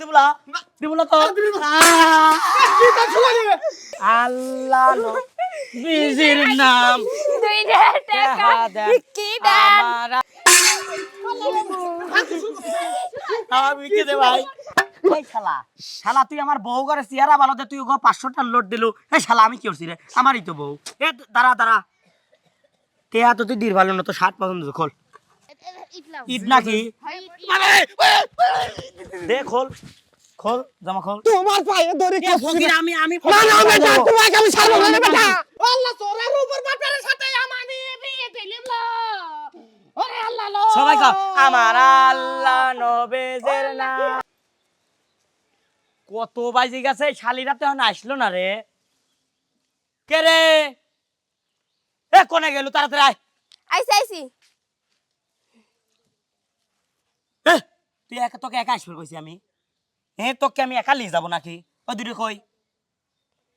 দিবলা? দিবলা তো। আহ! আল্লাহ নবীজির নাম দুইটা টাকা টাকা দেন ভিক্ষি দেন। আমার আমার বিকে দে ভাই? এই শালা। শালা তুই আমার বউ করে চেহারা ভালো দে তুই ওগো পাঁচশোটা লোড দিলু। এই শালা আমি কি করছি রে? আমারই তো বউ। এ দাঁড়া দাঁড়া। টেহা তো তুই দীর ভালো না তো ষাট পছন্দ খোল। ঈদ নাকি? দে খোল। খোল জামা খোল। তোমার পায়ে ধরে এ ফকির আমি আমি না না বেটা তোমাকে আমি ছাড়বো না বেটা আল্লাহ তোরার উপর বাপের সাথে আমার বিয়ে দিলিম না। ওরে আল্লাহ লো। সবাই কর আমার আল্লাহ নবেজের না কত বাজে গেছে শালিরা তো এখন আসলো না রে? কে রে? এ কোনে গেল? তাড়াতাড়ি আয়। আইসি আইসি এ, তুই একা তোকে একা আসবে কইছি আমি। এ তোকে আমি একা লিয়ে যাব নাকি? ওই দুটো কই?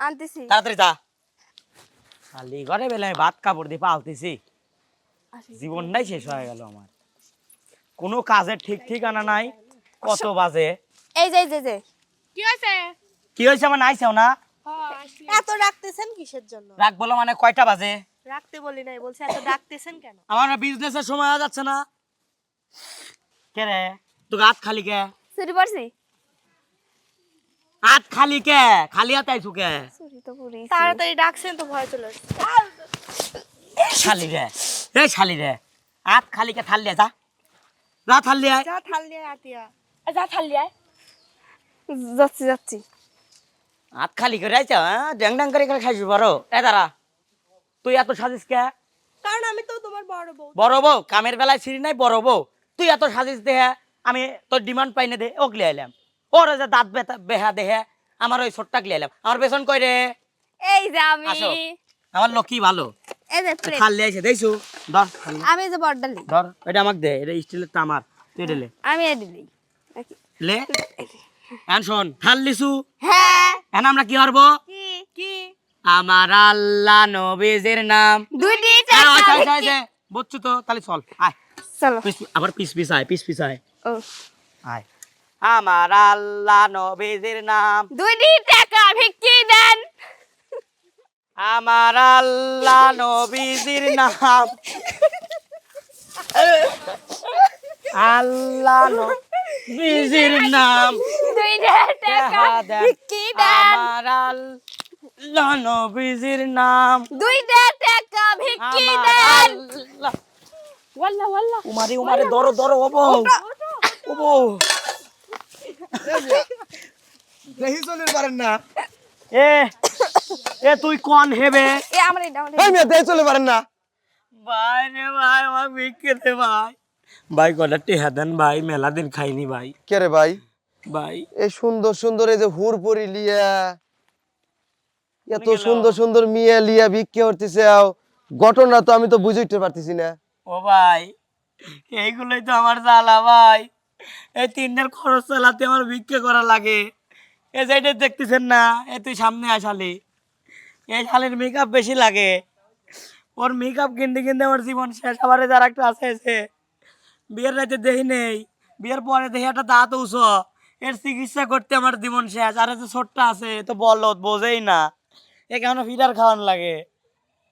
আনতেছি। তাড়াতাড়ি যা। খালি ঘরে বেলা আমি ভাত কাপড় দিয়ে পালতেছি। জীবনটাই শেষ হয়ে গেল আমার। কোনো কাজের ঠিক ঠিকানা নাই কত বাজে। এই যে এই যে, যে। কি হয়েছে? কি হয়েছে আমার নাইছেও না? এত রাখতেছেন কিসের জন্য? রাখ বলো মানে কয়টা বাজে? রাখতে বলি নাই বলছে এত ডাকতেছেন কেন? আমার বিজনেসের সময় হয়ে যাচ্ছে না। কে রে? তোকে হাত খালি কে? চুরি পড়ছি হাত খালি কে? খালি হাত আইছু কে? চুরি তো পুরি তাড়াতাড়ি ডাকছেন তো ভয় চলে শালি রে এই শালি রে। হাত খালি কে থাললে যা। যা থাললে আয়। যা থাল দিয়ে আতিয়া যা থালি আয়। যাচ্ছি যাচ্ছি। হাত খালি করে আইছ হ্যাঁ? ড্যাং ড্যাং করে করে খাইছি বড়। এ দাঁড়া। তুই এত সাজিস কে? কারণ আমি তো তোমার বড় বউ। বড় বউ? কামের বেলায় ছিঁড়ি নাই বড় বউ। তুই এত সাজিস দেহে। আমি তোর ডিমান্ড পাই না দে ওগলে আইলাম। ওর যে দাঁত বেহা দেহে আমার ওই ছোট্টাক লিয়ে আইলাম। আমার বেসন কই রে এই যে আমি। আমার লক্ষ্মী ভালো। এই যে খাল লিয়ে আইছে দেখছু? ধর আমি যে বড়ডালি ধর এটা আমাকে দে এটা স্টিলের তা আমার তুই এটা লে। আমি এই দিলি লে। এখন শোন থাল লিসু হ্যাঁ। এখন আমরা কি করব কি? কি? আমার আল্লাহ নবীজের নাম। দুইটি। বুঝছ তো তাহলে চল আয়। চলো। আবার পিস পিস আয় পিস পিস আয় আয়। আমার আল্লাহ নবীজির নাম। দুইটি টাকা ভিক্ষি দেন। আমার আল্লাহ নবীজির নাম। আল্লাহ নবীজির নাম। দুইটা টাকা ভিক্ষি দেন। আমার আল্লাহ নবীজির নাম। দুইটা টাকা ভিক্ষি আমার দেন। আল্লাহ। ওয়াল্লা ওয়াল্লা উমারে উমারে ধরো ধরো ওবো ওবো। দেহি চলির পারেন না। এ এ তুই কোন হেবে? এ আমার এটা আমার এই মেয়ে দেহি চলে পারেন না। ভাই রে ভাই আমার বিকে দে ভাই। ভাই কটা টেহা দেন ভাই মেলা দিন খাইনি ভাই। কে রে ভাই? ভাই। এই সুন্দর সুন্দর এই যে হুর পরি লিয়া। এত সুন্দর সুন্দর মিয়া লিয়া বিক্রি করতেছে আও। ঘটনা তো আমি তো বুঝতে পারতেছি না। ও ভাই এইগুলোই তো আমার জ্বালা ভাই। এই তিন দিন খরচ চালাতে আমার ভিক্ষে করা লাগে। এ যেটা দেখতেছেন না এ তুই সামনে আসালি এই শালের মেকআপ বেশি লাগে। ওর মেকআপ কিনতে কিনতে আমার জীবন শেষ। আবার যার একটা আছে এসে বিয়ের রাতে দেখি নেই। বিয়ের পরে দেখি একটা দাঁত উঁচ। এর চিকিৎসা করতে আমার জীবন শেষ। আর যে ছোট্ট আছে, এ তো বলো বোঝেই না। এ কেন ফিডার খাওয়ান লাগে।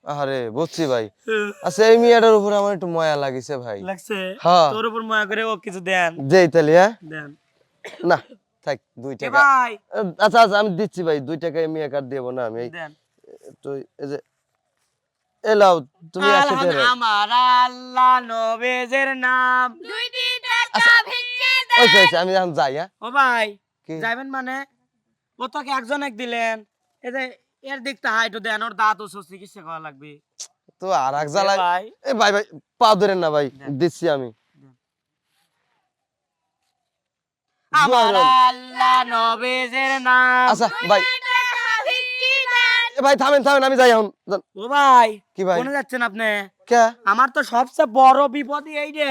আরে বুঝছি ভাই। আচ্ছা এই মেয়েটার উপরে আমার একটু ময়া লাগিছে ভাই। লাগছে? হ্যাঁ। তোর উপর ময়া করে ও কিছু দেন। দেই তাহলে হ্যাঁ? দেন। না থাক দুই টাকা। ভাই! আচ্ছা আচ্ছা আমি দিচ্ছি ভাই দুই টাকা মেয়ে কার্ড দেবো না আমি। এই- দেন। তো এই যে এলাও তুমি টাকা আলহামদুলিল্লাহ, আমার আল্লাহ নবেজের নাম। দুইটি টাকা ভিক্ষি দেন। ওইছে আমি এখন যাই হ্যাঁ? ও ভাই? যাবেন মানে? ও তোকে একজন এক দিলেন। এই যে এর দিকটা হাইটু দেন ওর দাঁত চিকিৎসা করা লাগবে। তো আর এক এ জ্বালায় ভাই। এ ভাই ভাই পা ধরেন না ভাই দিচ্ছি আমি। আমার আল্লাহ নবেজের নাম। আচ্ছা ভাই। ভাই থামেন থামেন আমি যাই এখন। ও ভাই কি ভাই? কোনে যাচ্ছেন আপনি? কে? আমার তো সবচেয়ে বড় বিপদই এই রে।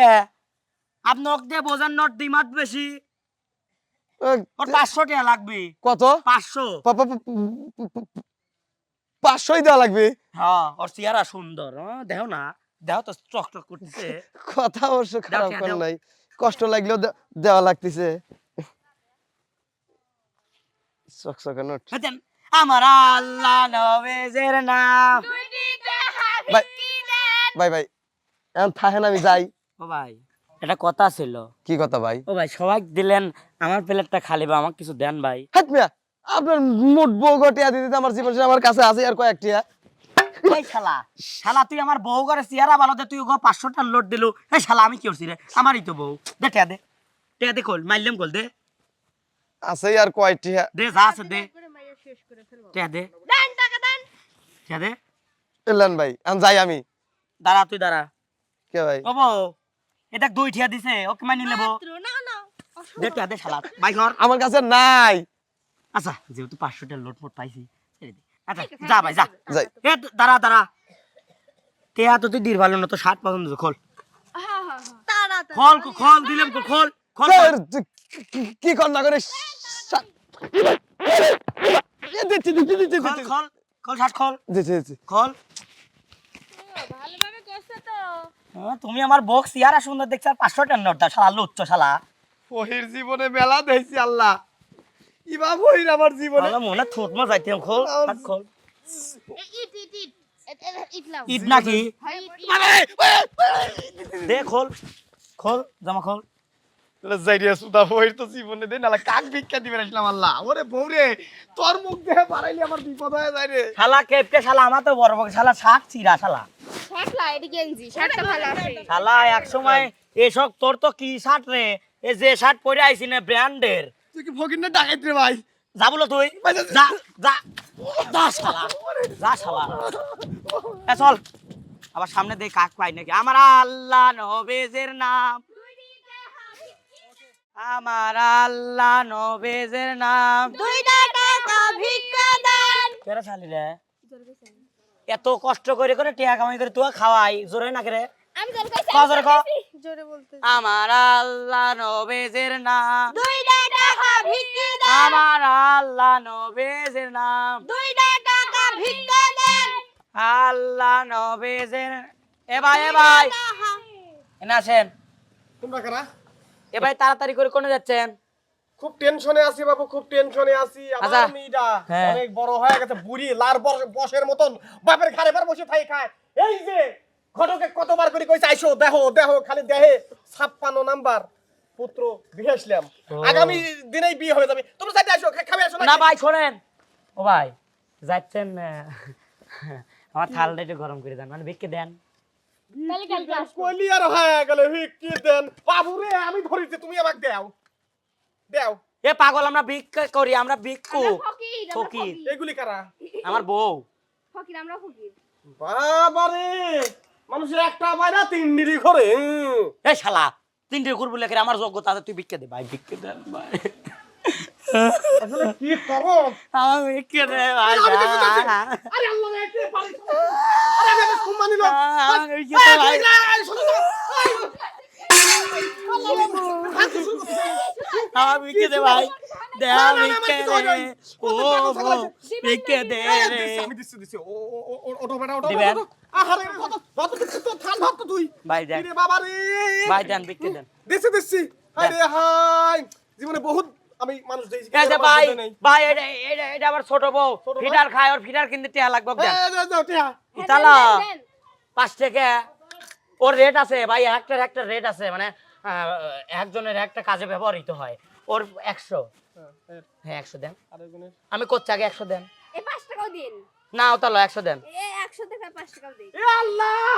আপনি ওকে দিয়ে বোঝান নট দিমাত বেশি। ওর পাঁচশো টাকা লাগবে। কত? পাঁচশো। পাঁচশোই দেওয়া লাগবে। হ্যাঁ ওর চেহারা সুন্দর দেখো না দেখো তো চক চক করতেছে। কথা অবশ্য খারাপ কর নাই। কষ্ট লাগলেও দেওয়া লাগতেছে। চকচকে নোট। আমার আল্লাহ নবেজের নাম। ভাই ভাই ভাই এখন থাকেন আমি যাই। ও ভাই এটা কথা ছিল। কি কথা ভাই? ও ভাই সবাই দিলেন আমার প্লেটটা খালি বা আমাকে কিছু দেন ভাই। হাত মিয়া আপনার মোট বউ গটিয়া দিতে আমার জীবন আমার কাছে আছে আর কয়েকটিয়া এই শালা শালা তুই আমার বউ করে চেহারা ভালো তুই গো পাঁচশোটা লোড দিলু। এই শালা আমি কি করছি রে? আমারই তো বউ। দে টিয়া দে। টিয়া দে কল মাইলাম কল দে। আছে আর কয়টিয়া দে যা আছে দে। টিয়া দে। টিয়া দে। এলেন ভাই এখন যাই আমি। দাঁড়া তুই দাঁড়া। কে ভাই? ও বউ এটা দুই ঠিয়া দিছে ওকে মানি নেব। না না দে টিয়া দে শালা বাই ঘর। আমার কাছে নাই। আচ্ছা যেহেতু পাঁচশোটা লোড মোট পাইছি ছেড়ে দে। আচ্ছা যা ভাই যা। যাই। এ দাঁড়া দাঁড়া। তো তুই দির ভালো না তো ষাট পছন্দ খোল। খোল খোল দিলাম খোল খোল কি- কর না করে খোল খোল ষাট খোল। খোল। হ্যাঁ, তুমি আমার বক্স ইয়ারা সুন্দর দেখছি আর পাঁচশো টাকা নোট দাও শালা লুচ্ছ শালা। জীবনে মেলা দেখছি আল্লাহ। ইবা আমার জীবনে। মনে মা যাইতে খোল হাত খোল। ইট ইট ইট এ- এ- ইট নাকি? ইট, ইট। দে খোল খোল জামা খোল। সুদা তো জীবনে দে নালা কাক ভিক্ষা দিবে আসলাম আল্লাহ। ওরে বউরে তোর মুখ দেখে আমার বিপদ হয়ে যায় রে। শালা কেপকে শালা আমার তো বড় বড় শালা শাক চিরা শালা। শার্ট লা এটি গেঞ্জি শার্টটা ভালো আছে। শালা এক সময় এসব তোর তো কি শার্ট রে? এ যে শার্ট পরে আইছি না ব্র্যান্ডের। তুই কি না ডাকাইত রে ভাই? যা বলো তুই। যা। যা যা। শালা। যা শালা। এ চল। আবার সামনে দিয়ে কাক পাই নাকি। আমার আল্লাহ নবেজের নাম। আমার আল্লাহ নবেজের নাম। দুইটা টাকা ভিক্ষা দেন কেরা শালি রে? এত কষ্ট করে করে টিয়া কামাই করে তুই খাওয়াই। জোরে না করে আমি তোর কাছে ক ক জোরে বলতে। আমার আল্লাহ নবেজের নাম। দুইটা টাকা ভিক্ষা দেন। আমার আল্লাহ নবেজের নাম। দুইটা টাকা ভিক্ষা দেন। আল্লাহ নবেজের এ ভাই এ ভাই। এনে আসেন। তোমরা কারা? এ ভাই তাড়াতাড়ি করে কোনে যাচ্ছেন? খুব টেনশনে আছি বাবু খুব টেনশনে আছি। আচ্ছা। আমার মেয়েটা হ্যাঁ। অনেক বড় হয়ে গেছে বুড়ি লার বসের মতন। বাপের ঘাড়ে বার বসে থাই খায়। এই যে ঘটকে কতবার করে কইছে আইসো দেখো দেখো খালি দেহে ছাপ্পান্ন নাম্বার পুত্র বিয়ে আসলাম আগামী দিনেই বিয়ে হয়ে যাবে। তোমরা সাথে আসো খাবে আসো না ভাই শোনেন। ও ভাই যাচ্ছেন আমার থালটা একটু গরম করে দেন মানে ভিক্ষে দেন। কলি আর হয়ে গেল কি দেন। বাবুরে আমি ধরিতে তুমি আমাকে দাও। দাও। এ পাগল আমরা ভিক্ষা করি আমরা ভিক্ষু। ফকির। এগুলি কারা? আমার বউ। ফকির আমরা ফকির। বাবারে! মানুষের একটা পায় না তিন ডিগ্রি করে। এ শালা তিনটে করব লেখে আমার যোগ্যতা আছে তুই ভিক্ষে দে ভাই ভিক্ষে দেন ভাই। কি করো আমার ভিক্ষে দে ভাই। আরে আল্লাহ আরে আমি আমার ভিক্ষে দে ভাই। দে ভিক্ষে। ও। ভিক্ষে দে রে। আমি। ও, ও, ও, ওঠো, দিবেন? ওঠো, ওঠো। আহারে, কত, কত দিচ্ছি তো, থাল ভাত তুই। ভাই দেন ইরে বাবা রে। ভাই দেন ভিক্ষে দেন দিচ্ছি, দিচ্ছি। হায় রে, জীবনে বহুত আমি মানুষ দেখেছি এই যে ভাই ভাই এটা এটা এটা আমার ছোট বউ ছোট খায় ওর ফিডার কিনতে টিয়া লাগবে দেন এই, যাও, যাও, টিয়া। ইতালা দেন, দেন। পাঁচ টাকা ওর রেট আছে ভাই একটার একটা রেট আছে মানে একজনের একটা কাজে ব্যবহৃত হয় ওর একশো হ্যাঁ একশো দেন আমি করছি আগে একশো দেন না ও টাকাও দিন না ওতালো একশো দেন একশো টাকা পাঁচ টাকাও দিন এ আল্লাহ!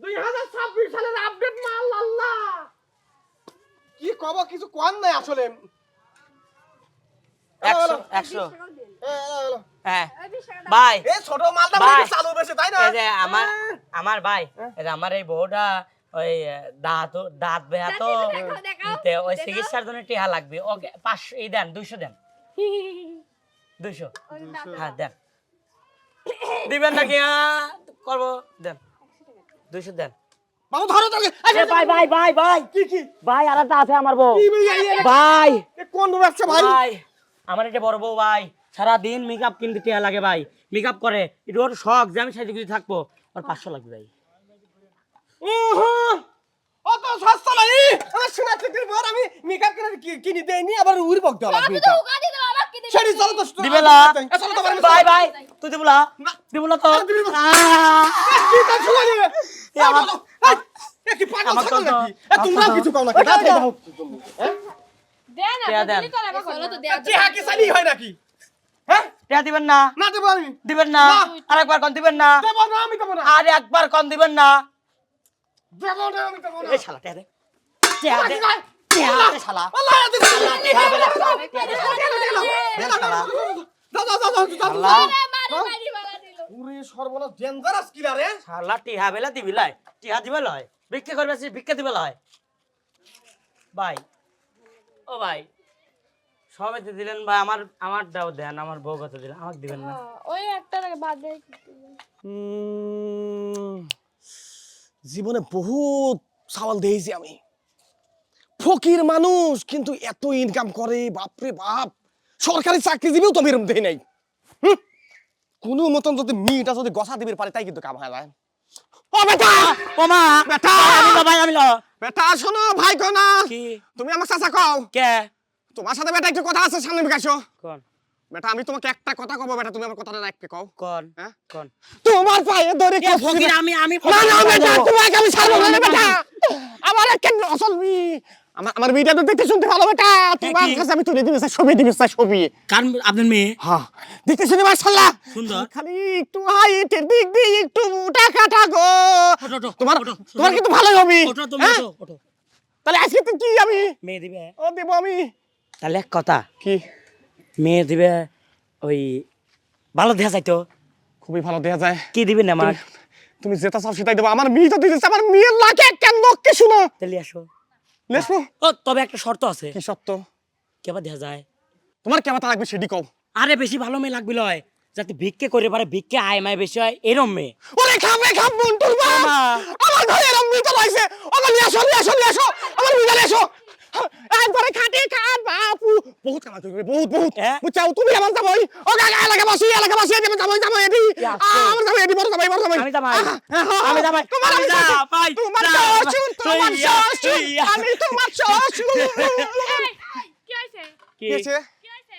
2026 সালের আপডেট মাল আল্লাহ! কি কব কিছু কোয়ান নাই আসলে। একশো একশো টাকাও দিন এ, এ, এ, হ্যাঁ। ওই বিশ টাকা দাও। ভাই এ ছোট মালটা চালু বেশি তাই না? এই যে আমার আমার ভাই এই যে আমার এই বউটা ওই দাঁত দাঁত বেহাতো দেখাও, দেখাও, ওই। চিকিৎসার জন্য টিহা লাগবে। ওকে পাঁচশো এই দেন দুইশো দেন। দুইশো। হ্যাঁ দেন। দিবেন নাকি? করব। দেন। দুইশো দেন। বাবু ধরো তাকে। এ ভাই ভাই ভাই ভাই। কি কি? ভাই আর আছে আমার বউ। ভাই, এই, এই, ভাই। এ কোন ব্যবসা ভাই? ভাই আমার এটা বড় বউ ভাই। সারাদিন মেকআপ কিনতে টিয়া লাগে ভাই। মেকআপ করে। এটা ওর শখ যে আমি সাইজে থাকব ওর পাঁচশো লাগবে ভাই। অত সস্তা নাই। আমার সোনা চিঠির পর আমি মেকআপ কিনে কি- কিনে দেইনি আবার উড়ি বক দেওয়া আমি তো উগা দিতে আমাকে দিতে চলো তো দিবে না। এ, চলো তো বাড়ি ভাই ভাই তুই দিবু না? তো? কি তার সময় দিবে এ আমার এ কি পাগল ছাগল নাকি? এ তোমরা কিছু কও না দাও দাও দেন। টিয়া দেন চলো তো যে হাকি সানি হয় নাকি? হ্যাঁ? টিয়া দিবেন না। না দেবো আমি। দিবেন না। আরেকবার কোন দিবেন না। দেবো না আমি দেবো না। আর একবার কোন দিবেন না। দেবো না আমি দেবো না। এই শালা টিয়া দে। টিয়া দে। শালা সর্বনাশ ডেঞ্জারাস কিলার রে শালা টিহা বেলা দিবি লাই টিহা দিবে লয় ভিক্ষা করবে সে ভিক্ষা দিবে লয় ভাই ও ভাই সবাই তো দিলেন ভাই আমার আমার দাও দেন আমার বউ কত দিলেন আমাকে দিবেন না ওই একটা বাদ জীবনে বহুত সাওয়াল দিয়েছি আমি ফকির মানুষ কিন্তু এত ইনকাম করে বাপরে বাপ। সরকারি চাকরিজীবীও তো এরম দেয় নাই। কোনো মতন যদি মিটা যদি গসা দিবে পারে তাই কিন্তু কাম হয় ও বেটা! ও মা! বেটা! আমি ভাই আমি বেটা শোনো ভাই কো না। কি? তুমি আমার চাচা কও। কে? তোমার সাথে বেটা একটু কথা আছে সামনে বিকাশো কোন? বেটা আমি তোমাকে একটা কথা কব বেটা তুমি আমার কথাটা রাখবে কও। কোন? হ্যাঁ? কোন? তোমার পায়ে ধরে কে ফকির আমি আমি না না বেটা তোমাকে আমি ছাড়বো না বেটা। আমার অসল আমার আমার বিটা তো দেখতে শুনতে ভালো বেটা। তোমার? কাছে আমি তুলে দিবি স্যার ছবি দিবি স্যার ছবি। আপনার মেয়ে? হ্যাঁ। দেখতে শুনে মাশাআল্লাহ সুন্দর। খালি একটু হাইটের দিক দিয়ে একটু মোটা কাটা গো। তোমার তোমার কিন্তু ভালোই হবে। হ্যাঁ? তাহলে আজকে তো কি আমি? মেয়ে দিবে ও দেব আমি। তাহলে এক কথা কি? মেয়ে দিবে ওই ভালো দেখা যাইতো খুবই ভালো দেয়া যায়। কি দিবেন আমার তুমি যেটা চাও সেটাই দেবো। আমার মেয়ে তো দিতেছে আমার মেয়ের লাগে কেন লোককে শুনো। তাহলে আসো। লেসবো ও তবে একটা শর্ত আছে। কি শর্ত? কেবা দেয়া যায়। তোমার কেবা লাগবে সেটি কও। আরে বেশি ভালো মেয়ে লাগবে লয়। যাতে ভিক্ষে করে পারে ভিক্ষে আয় মায় বেশি হয় এরম মেয়ে। ওরে খাবে খাব বন্টুর মা মা। আমার ঘরে এরম মেয়ে তো লাগছে ওকে নিয়ে আসো নিয়ে আসো নিয়ে আসো। আমার নিয়ে এসো। একবারে খাটে খাট বাপু বহুত কামাই করবে বহুত বহুত হ্যাঁ? বুঝছাও তুমি আমার যাবই। ও কাকা এলাকা বসি এলাকা বসি আমি যাবই যাবই এদি। আমার যাবই এদি বড় যাবই বড় যাবই। আমি যাবাই। আমি যাবাই। তোমার আমি শ্বশুর, যাবাই। তোমার। শ্বশুর তোমার শ্বশুর আমি তোমার শ্বশুর কি হইছে কি? হয়েছে কি হইছে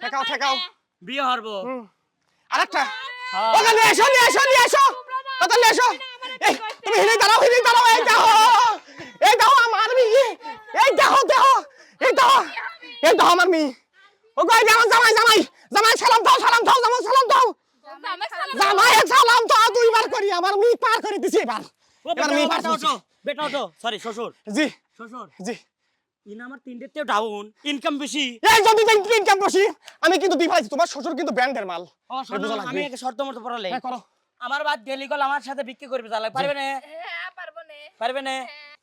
ঠেকাও ঠেকাও। বিয়ে হরবো আরেকটা হ্যাঁ। ওকে নিয়ে এসো নিয়ে এসো নিয়ে এসো ওকে নিয়ে এসো তুমি হিলে দাঁড়াও হিলে দাঁড়াও। এই দেখো এই দেখো আমার মেয়ে এই দেখো দেখো এই দেখো এই দেখো আমার মেয়ে ও গাই আমার জামাই জামাই জামাই সালাম দাও সালাম দাও জামাই সালাম দাও। জামাই সালাম দাও দুইবার করি আমার মেয়ে পার করে দিছি এবার। এবার মেয়ে পার করছে। বেটা ওঠো সরি শ্বশুর। জি শ্বশুর জি। ইন আমার তিনটে তেও ডাউন ইনকাম বেশি। এই যদি ইনকাম বসি আমি কিন্তু দি ভাইছি তোমার শ্বশুর কিন্তু ব্যান্ডের মাল। আমি একটা শর্ত মতো পড়ালে। হ্যাঁ করো। আমার বাদ ডেলি কল আমার সাথে বিক্রি করবে তাহলে পারবে না? হ্যাঁ পারব না। পারবে না?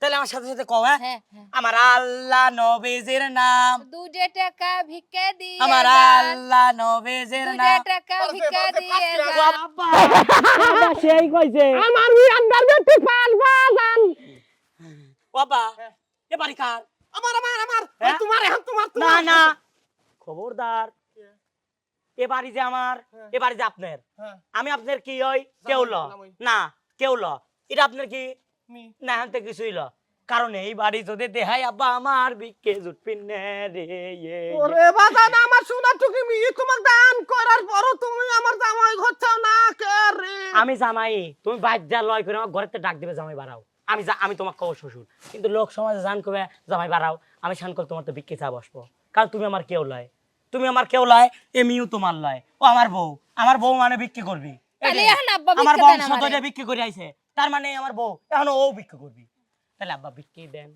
তাহলে আমার সাথে সাথে কও হ্যাঁ? হ্যাঁ হ্যাঁ। আমার আল্লাহ নবীজির নাম। দুজে টাকা ভিক্ষা দিয়ে আমার। আল্লাহ নবীজির দুজে টাকা ভিক্ষা দিয়ে। বাবা সেই কইছে। আমার মেয়ে আন্ডার বেটি পাল বাজান বাবা এ বাড়ি কার? আমার আমার আমার? তোমার এখন তোমার না না। খবরদার। এ বাড়ি যে আমার এ বাড়ি যে আপনার। আমি আপনার কি হই কেউ ল? না কেউ ল? এটা আপনার কি। না হাতে কিছুই ল। কারণ এই বাড়ি যদি দেহাই আব্বা আমার বিকে জুটপিন রে ইয়ে, ইয়ে। ওরে আমার সোনা টুকি মি তোমাক দান করার পরও তুমি আমার জামাই হচ্ছাও না কে রে? আমি জামাই তুমি যা লয় করে আমার ঘরেতে ডাক দিবে জামাই বাড়াও। আমি আমি তোমাকে কব শ্বশুর। কিন্তু লোক সমাজে জান করবে জামাই বাড়াও আমি শান করে তোমার তো বিক্রি চা বসবো। কারণ তুমি আমার কেউ লয়। তুমি আমার কেউ লয় এমিও তোমার লয়। ও আমার বউ আমার বউ মানে বিক্রি করবি। আমার বংশ ধরে বিক্রি করে আইছে। তার মানে আমার বউ। এখন ও বিক্রি করবি। তাহলে আব্বা বিক্রি দেন।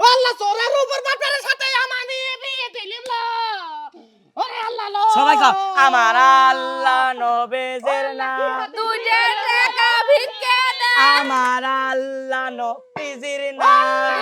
আল্লাহ চোরের উপর বাপের সাথে আমানি বিয়ে দিলিম লা ওরে আল্লাহ লো। সবাই কও, আমার আল্লাহ নবেজের না দুজে টাকা ভিক্ষা দেন আমার আল্লাহ নবীজির নাম